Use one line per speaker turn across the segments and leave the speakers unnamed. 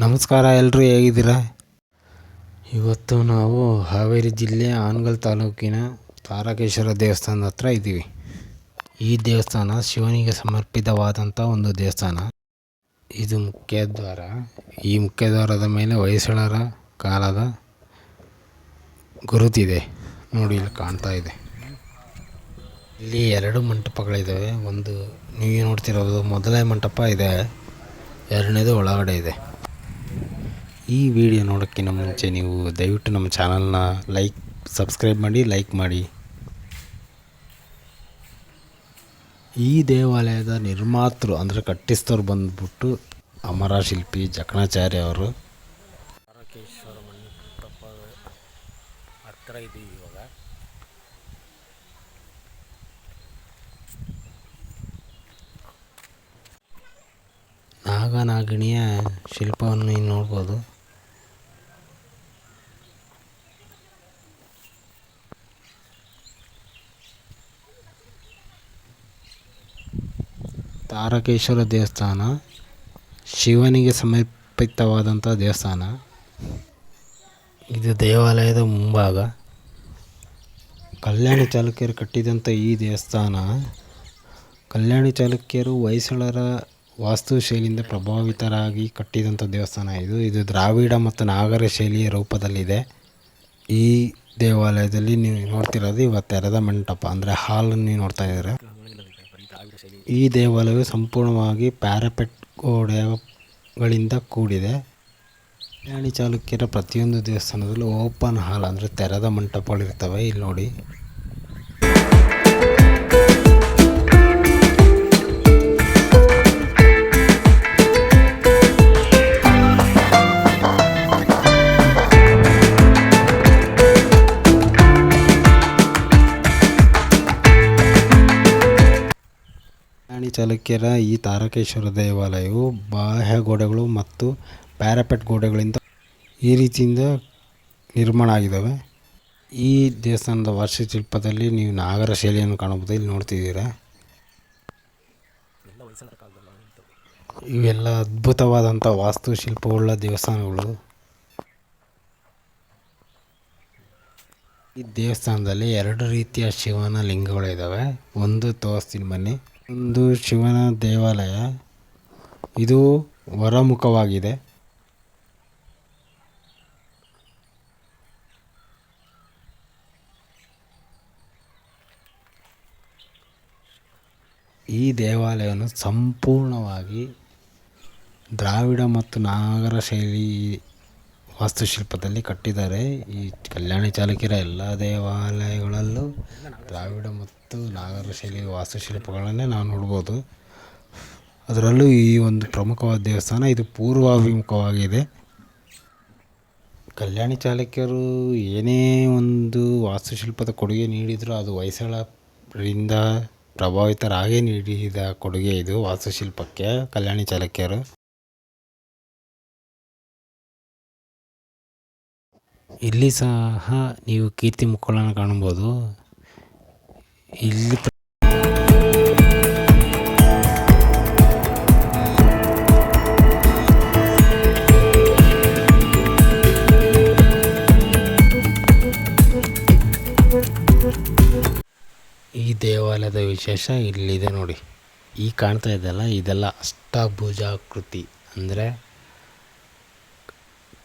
ನಮಸ್ಕಾರ ಎಲ್ಲರೂ ಹೇಗಿದ್ದೀರಾ? ಇವತ್ತು ನಾವು ಹಾವೇರಿ ಜಿಲ್ಲೆ ಆನ್ಗಲ್ ತಾಲೂಕಿನ ತಾರಕೇಶ್ವರ ದೇವಸ್ಥಾನದ ಹತ್ರ ಇದ್ದೀವಿ. ಈ ದೇವಸ್ಥಾನ ಶಿವನಿಗೆ ಸಮರ್ಪಿತವಾದಂಥ ಒಂದು ದೇವಸ್ಥಾನ. ಇದು ಮುಖ್ಯದ್ವಾರ ಈ ಮುಖ್ಯದ್ವಾರದ ಮೇಲೆ ಹೊಯ್ಸಳರ ಕಾಲದ ಗುರುತಿದೆ. ನೋಡಿ, ಇಲ್ಲಿ ಕಾಣ್ತಾ ಇದೆ. ಇಲ್ಲಿ ಎರಡು ಮಂಟಪಗಳಿದ್ದಾವೆ. ಒಂದು, ನೀವು ನೋಡ್ತಿರೋದು ಮೊದಲನೇ ಮಂಟಪ ಇದೆ. ಎರಡನೇದು ಒಳಗಡೆ ಇದೆ. ಈ ವಿಡಿಯೋ ನೋಡೋಕ್ಕಿಂತ ಮುಂಚೆ ನೀವು ದಯವಿಟ್ಟು ನಮ್ಮ ಚಾನಲ್ನ ಲೈಕ್ ಸಬ್ಸ್ಕ್ರೈಬ್ ಮಾಡಿ ಲೈಕ್ ಮಾಡಿ. ಈ ದೇವಾಲಯದ ನಿರ್ಮಾತೃ ಅಂದರೆ ಕಟ್ಟಿಸ್ತವ್ರು ಬಂದ್ಬಿಟ್ಟು ಅಮರ ಶಿಲ್ಪಿ ಜಕಣಾಚಾರ್ಯ ಅವರು. ತಾರಕೇಶ್ವರ ಮಂಟಪ ಹತ್ರ ಇದ್ದೀವಿ ಇವಾಗ. ನಾಗನಾಗಿಣಿಯ ಶಿಲ್ಪವನ್ನು ನೀವು ನೋಡ್ಬೋದು. ತಾರಕೇಶ್ವರ ದೇವಸ್ಥಾನ, ಶಿವನಿಗೆ ಸಮರ್ಪಿತವಾದಂಥ ದೇವಸ್ಥಾನ. ಇದು ದೇವಾಲಯದ ಮುಂಭಾಗ. ಕಲ್ಯಾಣಿ ಚಾಲುಕ್ಯರು ಕಟ್ಟಿದಂಥ ಈ ದೇವಸ್ಥಾನ, ಕಲ್ಯಾಣಿ ಚಾಲುಕ್ಯರು ಹೊಯ್ಸಳರ ವಾಸ್ತುಶೈಲಿಯಿಂದ ಪ್ರಭಾವಿತರಾಗಿ ಕಟ್ಟಿದಂಥ ದೇವಸ್ಥಾನ ಇದು. ಇದು ದ್ರಾವಿಡ ಮತ್ತು ನಾಗರ ಶೈಲಿಯ ರೂಪದಲ್ಲಿದೆ. ಈ ದೇವಾಲಯದಲ್ಲಿ ನೀವು ನೋಡ್ತಿರೋದು ಇವತ್ತು ತೆರೆದ ಮಂಟಪ. ಅಂದರೆ ಹಾಲನ್ನು ನೀವು ನೋಡ್ತಾ ಇದ್ದೀರಾ? ಈ ದೇವಾಲಯವು ಸಂಪೂರ್ಣವಾಗಿ ಪ್ಯಾರಪೆಟ್ ಗೋಡೆಗಳಿಂದ ಕೂಡಿದೆ. ಕಲ್ಯಾಣಿ ಚಾಲುಕ್ಯರ ಪ್ರತಿಯೊಂದು ದೇವಸ್ಥಾನದಲ್ಲೂ ಓಪನ್ ಹಾಲ್ ಅಂದರೆ ತೆರೆದ ಮಂಟಪಗಳಿರ್ತವೆ. ಇಲ್ಲಿ ನೋಡಿ. ಚಾಲುಕ್ಯರ ಈ ತಾರಕೇಶ್ವರ ದೇವಾಲಯವು ಬಾಹ್ಯ ಗೋಡೆಗಳು ಮತ್ತು ಪ್ಯಾರಪೆಟ್ ಗೋಡೆಗಳಿಂದ ಈ ರೀತಿಯಿಂದ ನಿರ್ಮಾಣ ಆಗಿದ್ದಾವೆ. ಈ ದೇವಸ್ಥಾನದ ವಾಸ್ತುಶಿಲ್ಪದಲ್ಲಿ ನೀವು ನಾಗರ ಶೈಲಿಯನ್ನು ಕಾಣಬಹುದು. ಇಲ್ಲಿ ನೋಡ್ತಿದ್ದೀರಾ? ಇವೆಲ್ಲ ಅದ್ಭುತವಾದಂಥ ವಾಸ್ತುಶಿಲ್ಪವುಳ್ಳ ದೇವಸ್ಥಾನಗಳು. ಈ ದೇವಸ್ಥಾನದಲ್ಲಿ ಎರಡು ರೀತಿಯ ಶಿವನ ಲಿಂಗಗಳಿದ್ದಾವೆ. ಒಂದು ತೋರಿಸ್ತೀನಿ ಬನ್ನಿ. ಒಂದು ಶಿವನ ದೇವಾಲಯ ಇದು ಹೊರಮುಖವಾಗಿದೆ ಈ ದೇವಾಲಯವನ್ನು ಸಂಪೂರ್ಣವಾಗಿ ದ್ರಾವಿಡ ಮತ್ತು ನಾಗರ ಶೈಲಿ ವಾಸ್ತುಶಿಲ್ಪದಲ್ಲಿ ಕಟ್ಟಿದ್ದಾರೆ. ಈ ಕಲ್ಯಾಣಿ ಚಾಲುಕ್ಯರ ಎಲ್ಲ ದೇವಾಲಯಗಳಲ್ಲೂ ದ್ರಾವಿಡ ಮತ್ತು ನಾಗರ ಶೈಲಿ ವಾಸ್ತುಶಿಲ್ಪಗಳನ್ನೇ ನಾವು ನೋಡ್ಬೋದು. ಅದರಲ್ಲೂ ಈ ಒಂದು ಪ್ರಮುಖವಾದ ದೇವಸ್ಥಾನ ಇದು ಪೂರ್ವಾಭಿಮುಖವಾಗಿದೆ. ಕಲ್ಯಾಣಿ ಚಾಲುಕ್ಯರು ಏನೇ ಒಂದು ವಾಸ್ತುಶಿಲ್ಪದ ಕೊಡುಗೆ ನೀಡಿದರೂ ಅದು ಹೊಯ್ಸಳರಿಂದ ಪ್ರಭಾವಿತರಾಗೇ ನೀಡಿದ ಕೊಡುಗೆ ಇದು ವಾಸ್ತುಶಿಲ್ಪಕ್ಕೆ ಕಲ್ಯಾಣಿ ಚಾಲುಕ್ಯರು. ಇಲ್ಲಿ ಸಹ ನೀವು ಕೀರ್ತಿ ಮುಕ್ಕಳನ್ನು ಕಾಣ್ಬೋದು ಇಲ್ಲಿ ಈ ದೇವಾಲಯದ ವಿಶೇಷ ಇಲ್ಲಿದೆ ನೋಡಿ. ಈ ಕಾಣ್ತಾ ಇದೆಯಲ್ಲ, ಇದೆಲ್ಲ ಅಷ್ಟಭುಜಾಕೃತಿ. ಅಂದರೆ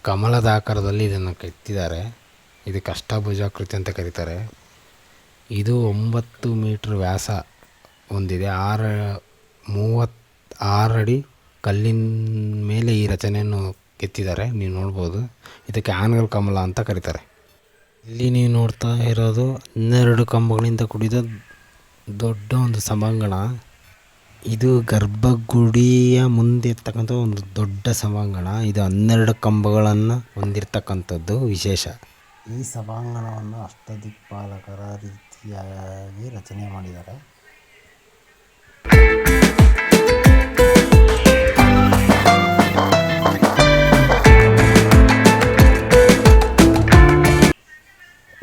ಕಮಲದ ಆಕಾರದಲ್ಲಿ ಇದನ್ನು ಕೆತ್ತಿದ್ದಾರೆ. ಇದಕ್ಕೆ ಅಷ್ಟಭುಜಾಕೃತಿ ಅಂತ ಕರೀತಾರೆ. ಇದು ಒಂಬತ್ತು ಮೀಟ್ರ್ ವ್ಯಾಸ ಹೊಂದಿದೆ. ಆರು, ಮೂವತ್ತು ಆರಡಿ ಕಲ್ಲಿನ ಮೇಲೆ ಈ ರಚನೆಯನ್ನು ಕೆತ್ತಿದ್ದಾರೆ. ನೀವು ನೋಡ್ಬೋದು. ಇದಕ್ಕೆ ಆನಗಲ್ ಕಮಲ ಅಂತ ಕರೀತಾರೆ. ಇಲ್ಲಿ ನೀವು ನೋಡ್ತಾ ಇರೋದು ಹನ್ನೆರಡು ಕಂಬಗಳಿಂದ ಕೂಡಿದ ದೊಡ್ಡ ಒಂದು ಸಭಾಂಗಣ. ಇದು ಗರ್ಭಗುಡಿಯ ಮುಂದೆ ಇರ್ತಕ್ಕಂಥ ಒಂದು ದೊಡ್ಡ ಸಭಾಂಗಣ. ಇದು ಹನ್ನೆರಡು ಕಂಬಗಳನ್ನು ಹೊಂದಿರತಕ್ಕಂಥದ್ದು ವಿಶೇಷ. ಈ ಸಭಾಂಗಣವನ್ನು ಅಷ್ಟದಿಕ್ಪಾಲಕರ ರೀತಿಯಾಗಿ ರಚನೆ ಮಾಡಿದ್ದಾರೆ.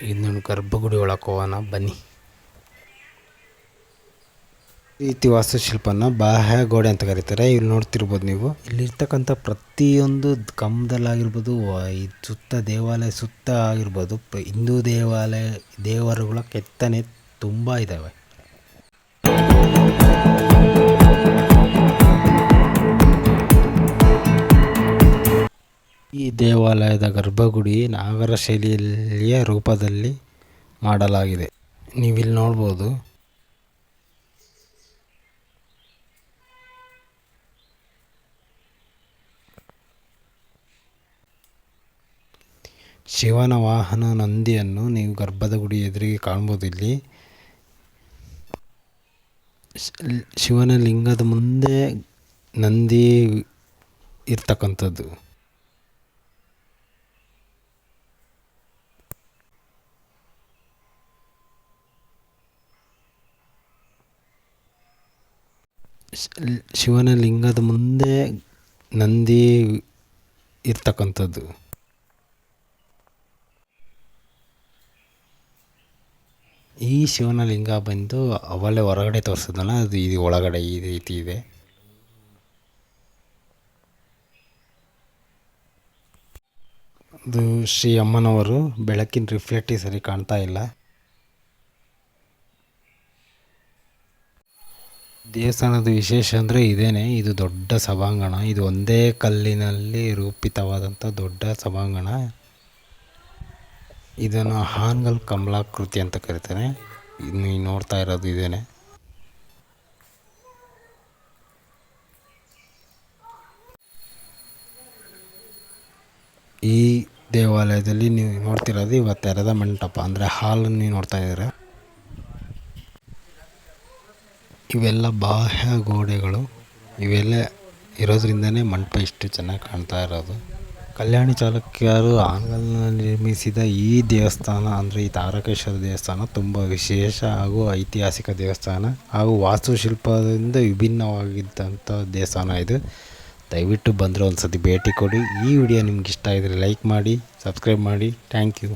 ಇನ್ನೊಂದು ಗರ್ಭಗುಡಿ ಒಳಕೋವನ. ಬನ್ನಿ. ರೀತಿ ವಾಸ್ತುಶಿಲ್ಪನ ಬಾಹ್ಯ ಗೋಡೆ ಅಂತ ಕರೀತಾರೆ. ಇಲ್ಲಿ ನೋಡ್ತಿರ್ಬೋದು ನೀವು. ಇಲ್ಲಿರ್ತಕ್ಕಂಥ ಪ್ರತಿಯೊಂದು ಕಂಬದಲ್ಲಾಗಿರ್ಬೋದು ಸುತ್ತ ದೇವಾಲಯ ಸುತ್ತ ಆಗಿರ್ಬೋದು ಹಿಂದೂ ದೇವಾಲಯ, ದೇವರುಗಳ ಕೆತ್ತನೆ ತುಂಬ ಇದ್ದಾವೆ ಈ ದೇವಾಲಯದ ಗರ್ಭಗುಡಿ ನಾಗರ ಶೈಲಿಯ ರೂಪದಲ್ಲಿ ಮಾಡಲಾಗಿದೆ. ನೀವಿಲ್ಲಿ ನೋಡ್ಬೋದು ಶಿವನ ವಾಹನ ನಂದಿಯನ್ನು ನೀವು ಗರ್ಭದ ಗುಡಿ ಎದುರಿಗೆ ಕಾಣ್ಬೋದು ಇಲ್ಲಿ. ಶಿವನ ಲಿಂಗದ ಮುಂದೆ ನಂದಿ ಇರ್ತಕ್ಕಂಥದ್ದು. ಶಿವನ ಲಿಂಗದ ಮುಂದೆ ನಂದಿ ಇರ್ತಕ್ಕಂಥದ್ದು. ಈ ಶಿವನ ಲಿಂಗ ಬಂದು ಅವಳೆ ಹೊರಗಡೆ ತೋರಿಸೋದಲ್ಲ, ಅದು ಇದು ಒಳಗಡೆ ಈ ರೀತಿ ಇದೆ. ಅದು ಶ್ರೀ ಅಮ್ಮನವರು ಬೆಳಕಿನ ರಿಫ್ಲೆಕ್ಟಿ ಸರಿ ಕಾಣ್ತಾ ಇಲ್ಲ. ದೇವಸ್ಥಾನದ ವಿಶೇಷ ಅಂದರೆ ಇದೇನೆ, ಇದು ದೊಡ್ಡ ಸಭಾಂಗಣ. ಇದು ಒಂದೇ ಕಲ್ಲಿನಲ್ಲಿ ರೂಪಿತವಾದಂಥ ದೊಡ್ಡ ಸಭಾಂಗಣ. ಇದನ್ನು ಹಾನ್ಗಲ್ ಕಮಲಾಕೃತಿ ಅಂತ ಕರಿತಾರೆ ಇನ್ನು ನೋಡ್ತಾ ಇರೋದು ಇದೇನೆ. ಈ ದೇವಾಲಯದಲ್ಲಿ ನೀವು ನೋಡ್ತಿರೋದು ಇವತ್ತು ಮಂಟಪ, ಅಂದರೆ ಹಾಲನ್ನು ನೀವು ನೋಡ್ತಾ ಇದ್ದೀರ? ಇವೆಲ್ಲ ಬಾಹ್ಯ ಗೋಡೆಗಳು. ಇವೆಲ್ಲ ಇರೋದ್ರಿಂದನೇ ಮಂಟಪ ಇಷ್ಟು ಚೆನ್ನಾಗಿ ಕಾಣ್ತಾ ಇರೋದು. ಕಲ್ಯಾಣಿ ಚಾಲುಕ್ಯರು ಆಂಗ್ಲನಲ್ಲಿ ನಿರ್ಮಿಸಿದ ಈ ದೇವಸ್ಥಾನ ಅಂದರೆ ಈ ತಾರಕೇಶ್ವರ ದೇವಸ್ಥಾನ ತುಂಬ ವಿಶೇಷ ಹಾಗೂ ಐತಿಹಾಸಿಕ ದೇವಸ್ಥಾನ ಹಾಗೂ ವಾಸ್ತುಶಿಲ್ಪದಿಂದ ವಿಭಿನ್ನವಾಗಿದ್ದಂಥ ದೇವಸ್ಥಾನ ಇದು. ದಯವಿಟ್ಟು ಬಂದರೆ ಒಂದು ಸತಿ ಭೇಟಿ ಕೊಡಿ. ಈ ವಿಡಿಯೋ ನಿಮ್ಗೆ ಇಷ್ಟ ಆದರೆ ಲೈಕ್ ಮಾಡಿ ಸಬ್ಸ್ಕ್ರೈಬ್ ಮಾಡಿ. Thank you